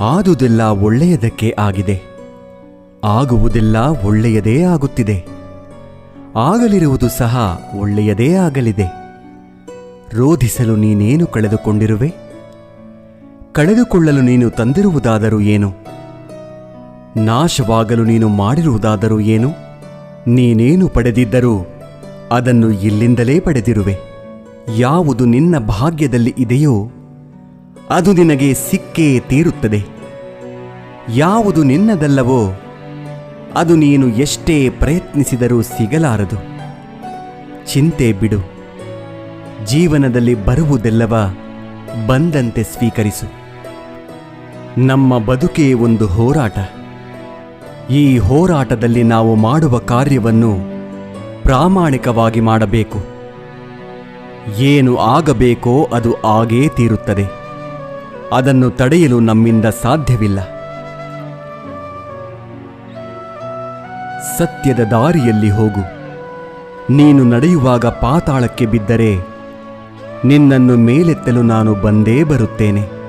ಆದುದೆಲ್ಲ ಒಳ್ಳೆಯದಕ್ಕೆ ಆಗಿದೆ. ಆಗುವುದೆಲ್ಲ ಒಳ್ಳೆಯದೇ ಆಗುತ್ತಿದೆ. ಆಗಲಿರುವುದು ಸಹ ಒಳ್ಳೆಯದೇ ಆಗಲಿದೆ. ರೋಧಿಸಲು ನೀನೇನು ಕಳೆದುಕೊಂಡಿರುವೆ? ಕಳೆದುಕೊಳ್ಳಲು ನೀನು ತಂದಿರುವುದಾದರೂ ಏನು? ನಾಶವಾಗಲು ನೀನು ಮಾಡಿರುವುದಾದರೂ ಏನು? ನೀನೇನು ಪಡೆದಿದ್ದರೂ ಅದನ್ನು ಇಲ್ಲಿಂದಲೇ ಪಡೆದಿರುವೆ. ಯಾವುದು ನಿನ್ನ ಭಾಗ್ಯದಲ್ಲಿ ಇದೆಯೋ ಅದು ನಿನಗೆ ಸಿಕ್ಕೇ ತೀರುತ್ತದೆ. ಯಾವುದು ನಿನ್ನದಲ್ಲವೋ, ಅದು ನೀನು ಎಷ್ಟೇ ಪ್ರಯತ್ನಿಸಿದರೂ ಸಿಗಲಾರದು. ಚಿಂತೆ ಬಿಡು. ಜೀವನದಲ್ಲಿ ಬರುವುದೆಲ್ಲವ ಬಂದಂತೆ ಸ್ವೀಕರಿಸು. ನಮ್ಮ ಬದುಕೇ ಒಂದು ಹೋರಾಟ. ಈ ಹೋರಾಟದಲ್ಲಿ ನಾವು ಮಾಡುವ ಕಾರ್ಯವನ್ನು ಪ್ರಾಮಾಣಿಕವಾಗಿ ಮಾಡಬೇಕು. ಏನು ಆಗಬೇಕೋ ಅದು ಆಗೇ ತೀರುತ್ತದೆ. ಅದನ್ನು ತಡೆಯಲು ನಮ್ಮಿಂದ ಸಾಧ್ಯವಿಲ್ಲ. ಸತ್ಯದ ದಾರಿಯಲ್ಲಿ ಹೋಗು. ನೀನು ನಡೆಯುವಾಗ ಪಾತಾಳಕ್ಕೆ ಬಿದ್ದರೆ ನಿನ್ನನ್ನು ಮೇಲೆತ್ತಲು ನಾನು ಬಂದೇ ಬರುತ್ತೇನೆ.